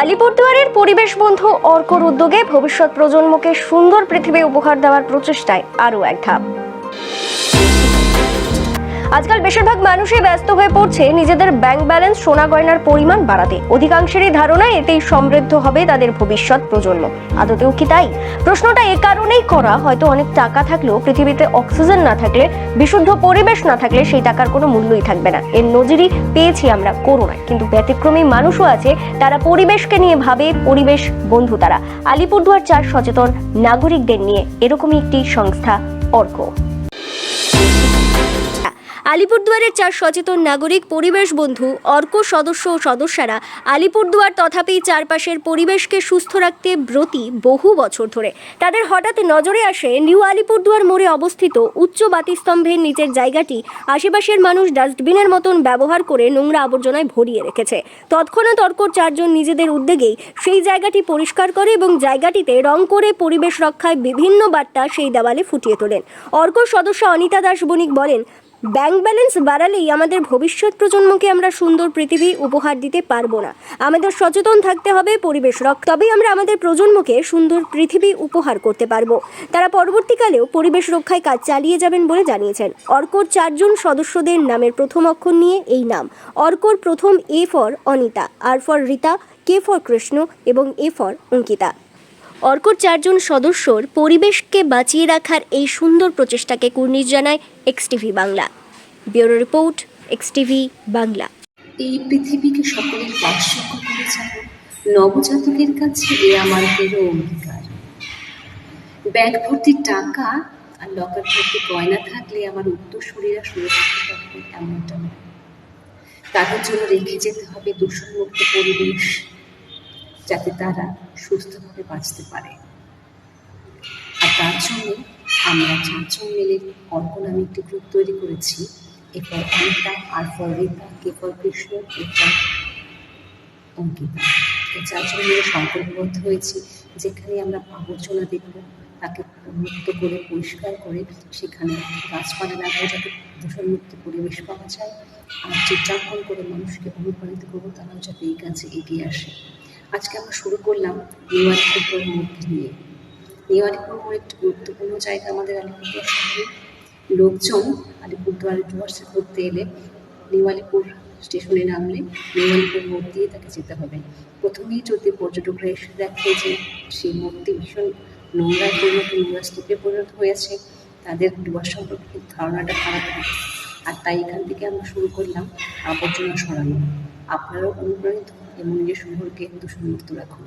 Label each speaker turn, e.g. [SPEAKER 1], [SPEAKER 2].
[SPEAKER 1] আলিপুরদুয়ারের পরিবেশ বন্ধু অর্কর উদ্যোগে ভবিষ্যৎ প্রজন্মকে সুন্দর পৃথিবী উপহার দেওয়ার প্রচেষ্টায় আরও এক ধাপ। আজকাল বেশিরভাগ মানুষই ব্যস্ত হয়ে পড়ছে নিজেদের ব্যাংক ব্যালেন্স সোনা গয়নার পরিমাণ বাড়াতে। অধিকাংশেরই ধারণা এতেই সমৃদ্ধ হবে তাদের ভবিষ্যৎ প্রজন্ম। আদতেও কি তাই? প্রশ্নটা এ কারণেই করা, হয়তো অনেক টাকা থাকলেও পৃথিবীতে অক্সিজেন না থাকলে, বিশুদ্ধ পরিবেশ না থাকলে সেই টাকার কোনো মূল্যই থাকবে না। এর নজিরই পেয়েছি আমরা করোনায়। কিন্তু ব্যতিক্রমী মানুষও আছে, তারা পরিবেশকে নিয়ে ভাবে, পরিবেশ বন্ধু তারা। আলিপুরদুয়ার চার সচেতন নাগরিকদের নিয়ে এরকমই একটি সংস্থা অর্ক। আলিপুরদুয়ারের চার সচেতন নাগরিক, পরিবেশ বন্ধু, অর্ক সদস্য ও সদস্যরা আলিপুরদুয়ার তথাপি চারপাশের পরিবেশকে সুস্থ রাখতে ব্রতী বহু বছর ধরে। তাদের হঠাৎ নজরে আসে নিউ আলিপুরদুয়ার মোড়ে অবস্থিত উচ্চ বাতিস্তম্ভের নিচের জায়গাটি আশেপাশের মানুষ ডাস্টবিনের মতন ব্যবহার করে নোংরা আবর্জনায় ভরিয়ে রেখেছে। তৎক্ষণাৎ অর্কর চারজন নিজেদের উদ্যোগেই সেই জায়গাটি পরিষ্কার করে এবং জায়গাটিতে রং করে পরিবেশ রক্ষায় বিভিন্ন বার্তা সেই দেওয়ালে ফুটিয়ে তোলেন। অর্কর সদস্য অনিতা দাস বণিক বলেন ব্যাংক ব্যালেন্স বাড়ালেই আমাদের ভবিষ্যৎ প্রজন্মকে আমরা সুন্দর পৃথিবী উপহার দিতে পারব না। আমাদের সচেতন থাকতে হবে পরিবেশ রক্ষা তবেই আমরা আমাদের প্রজন্মকে সুন্দর পৃথিবী উপহার করতে পারব। তারা পরবর্তীকালেও পরিবেশ রক্ষায় কাজ চালিয়ে যাবেন বলে জানিয়েছেন। অর্কর চারজন সদস্যদের নামের প্রথম অক্ষর নিয়ে এই নাম। অর্কর প্রথম A for Anita, R for Rita, K for Krishna এবং এ ফর অঙ্কিতা। অর্কর চারজন সদস্যর পরিবেশকে বাঁচিয়ে রাখার এই সুন্দর প্রচেষ্টাকে কুর্নিশ জানায় X TV Bangla. Bureau report X TV Bangla.
[SPEAKER 2] এই পৃথিবীকে সকলের বাসযোগ্য করে যাব নবজাতকের কাছে এ আমার দৃঢ় অঙ্গীকার। ব্যাগ ভর্তি টাকা আর লকার ভর্তি গয়না থাকলে আমার উত্তরসূরিরা সুরক্ষিত থাকবে এমনটা নয়। তাদের জন্য রেখে যেতে হবে দূষণমুক্ত পরিবেশ। যাতে তারা সুস্থভাবে বাঁচতে পারে। আর তার জন্য আমরা চারজন মিলে অর্ক নামে একটি গ্রুপ তৈরি করেছি। এরপর Anita R for Rita K Krishna, এরপর অঙ্কিতা। এই চারজন মিলে সংকল্পবদ্ধ হয়েছি, যেখানে আমরা আবর্জনা দেখব, তাকে মুক্ত করে, পরিষ্কার করে, সেখানে গাছপালা লাগাবো যাতে দূষণমুক্ত পরিবেশ পাওয়া যায়। আর চিত্রাঙ্কন করে মানুষকে অনুপ্রাণিত করব, তারাও যাতে এই কাজে এগিয়ে আসে। আজকে আমরা শুরু করলাম আলিপুর মধ্যে নিয়ে। নিউ আলিপুর একটি গুরুত্বপূর্ণ জায়গা আমাদের আলিপুরদুয়ার শহরে। লোকজন আলিপুরদুয়ারে ডুয়ার্সে ঘুরতে এলে নিউ স্টেশনে নামলে নিউ আলিপুর মোড় দিয়ে তাকে যেতে হবে। প্রথমেই যদি পর্যটকরা এসে দেখে যে সেই মোড়টি ভীষণ নোংরায় পরিণত নোংরা স্তূপে পরিণত হয়েছে, তাদের ডুয়ার সম্পর্কে ধারণাটা খারাপ হয় আর তাই এখান থেকে আমরা শুরু করলাম আবর্জনা সরানো। আপনারাও অনুপ্রাণিত এবং নিজের শহরকে দূষণমুক্ত রাখুন